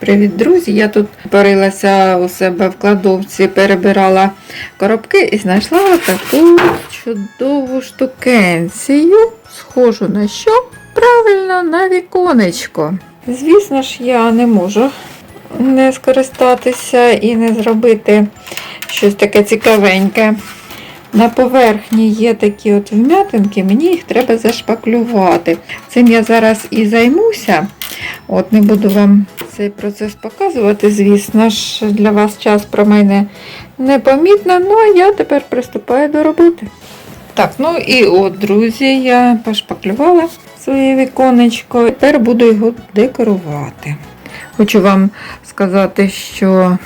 Привіт, друзі! Я тут порилася у себе в кладовці, перебирала коробки і знайшла таку чудову штукенцію. Схожу на що? Правильно, на віконечко. Звісно ж, я не можу не скористатися і не зробити щось таке цікавеньке. На поверхні є такі от вм'ятинки, мені їх треба зашпаклювати. Цим я зараз і займуся. От не буду вам цей процес показувати, звісно ж, для вас час про мене непомітно, ну а я тепер приступаю до роботи. Так, ну і от, друзі, я пошпаклювала своє віконечко. Тепер буду його декорувати. Хочу вам сказати, що,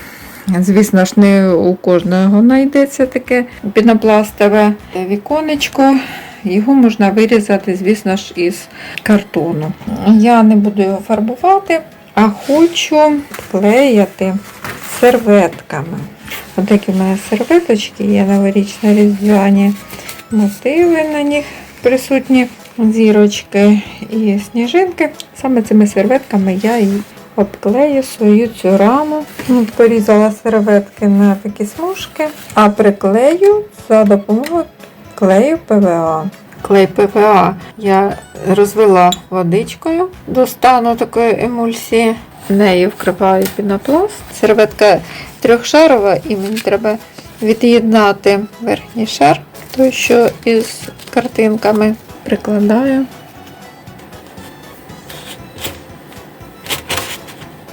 звісно ж, не у кожного знайдеться таке пінопластове віконечко. Його можна вирізати, звісно ж, із картону. Я не буду його фарбувати, а хочу клеяти серветками. Ось такі в мене серветочки є новорічно різдвяні мотиви на них присутні, зірочки і сніжинки. Саме цими серветками я і обклею свою цю раму. Порізала серветки на такі смужки, а приклею за допомогою клею ПВА. Клей ПВА я розвела водичкою до стану такої емульсії. Нею вкриваю пінопласт. Серветка трьохшарова і мені треба від'єднати верхній шар, той, що із картинками прикладаю.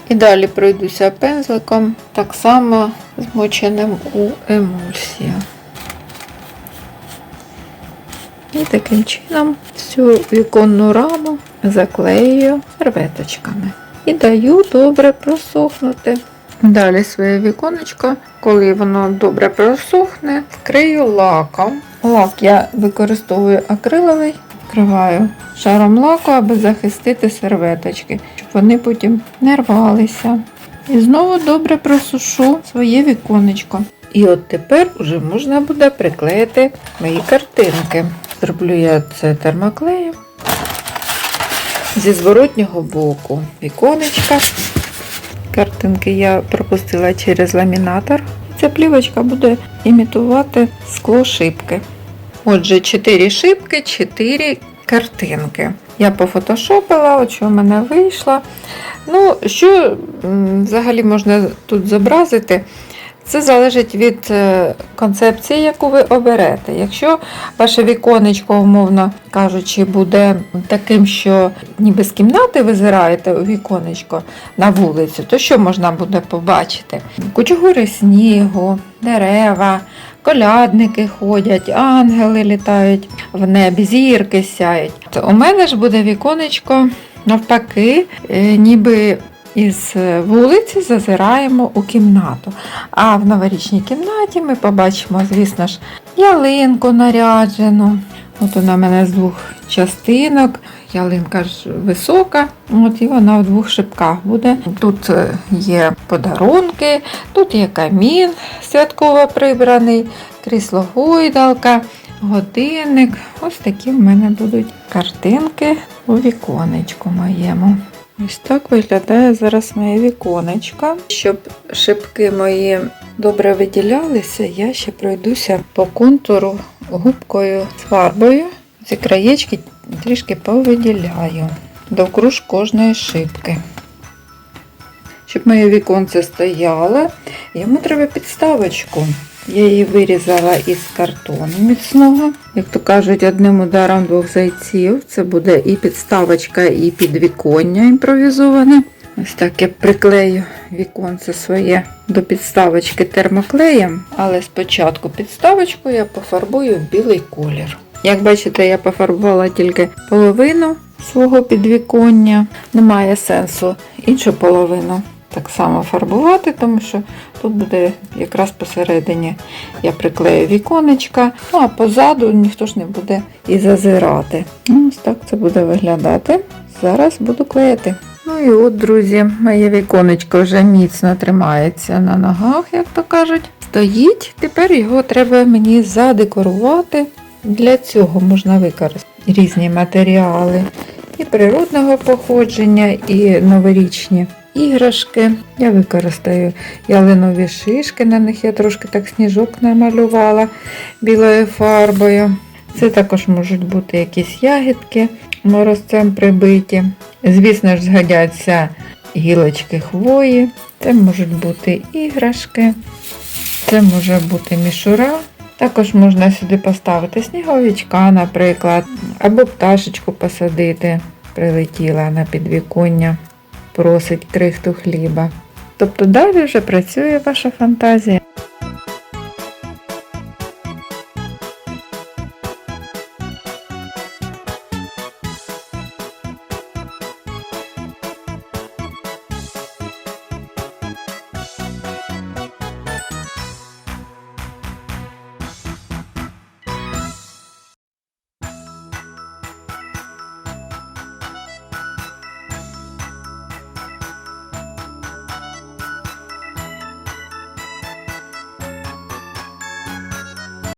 І далі пройдуся пензликом, так само змоченим у емульсію. І таким чином всю віконну раму заклею серветочками. І даю добре просохнути. Далі своє віконечко, коли воно добре просохне, вкрию лаком. Лак я використовую акриловий, вкриваю шаром лаку, аби захистити серветочки, щоб вони потім не рвалися. І знову добре просушу своє віконечко. І от тепер вже можна буде приклеїти мої картинки. Зроблю я це термоклеєм зі зворотнього боку віконечка. Картинки я пропустила через ламінатор. Ця плівочка буде імітувати скло шибки. Отже, 4 шибки, 4 картинки. Я пофотошопила, от що в мене вийшло. Ну, що взагалі можна тут зобразити? Це залежить від е, концепції, яку ви оберете. Якщо ваше віконечко, умовно кажучи, буде таким, що ніби з кімнати ви зираєте у віконечко на вулицю, то що можна буде побачити? Кучугури снігу, дерева, колядники ходять, ангели літають в небі, зірки сяють. То У мене ж буде віконечко навпаки, е, ніби із вулиці зазираємо у кімнату. А в новорічній кімнаті ми побачимо, звісно ж, ялинку наряджену. От вона в мене з двох частинок. Ялинка ж висока, от і вона в двох шипках буде. Тут е, є подарунки, тут є камін святково прибраний, крісло гойдалка, годинник. Ось такі в мене будуть картинки у віконечку моєму. Ось так виглядає зараз моє віконечко. Щоб шибки мої добре виділялися, я ще пройдуся по контуру губкою з фарбою. Ці краєчки трішки повиділяю довкруж кожної шибки. Щоб моє віконце стояло, йому треба підставочку. Я її вирізала із картону міцного. Як то кажуть, одним ударом двох зайців. Це буде і підставочка, і підвіконня імпровізоване. Ось так я приклею віконце своє до підставочки термоклеєм, але спочатку підставочку я пофарбую в білий колір. Як бачите, я пофарбувала тільки половину свого підвіконня. Немає сенсу іншу половину так само фарбувати, тому що тут буде якраз посередині я приклею віконечка, ну а позаду ніхто ж не буде і зазирати. Ну, Ось так це буде виглядати. Зараз буду клеїти. Ну і от, друзі, моє віконечко вже міцно тримається на ногах, як то кажуть. Стоїть, тепер його треба мені задекорувати. Для цього можна використати різні матеріали і природного походження, і новорічні іграшки. Я використаю ялинові шишки, на них я трошки так сніжок намалювала білою фарбою. Це також можуть бути якісь ягідки морозцем прибиті. Звісно ж, згодяться гілочки хвої. Це можуть бути іграшки, це може бути мішура. Також можна сюди поставити сніговичка, наприклад, або пташечку посадити. Прилетіла на підвіконня, просить крихту хліба. Тобто далі вже працює ваша фантазія.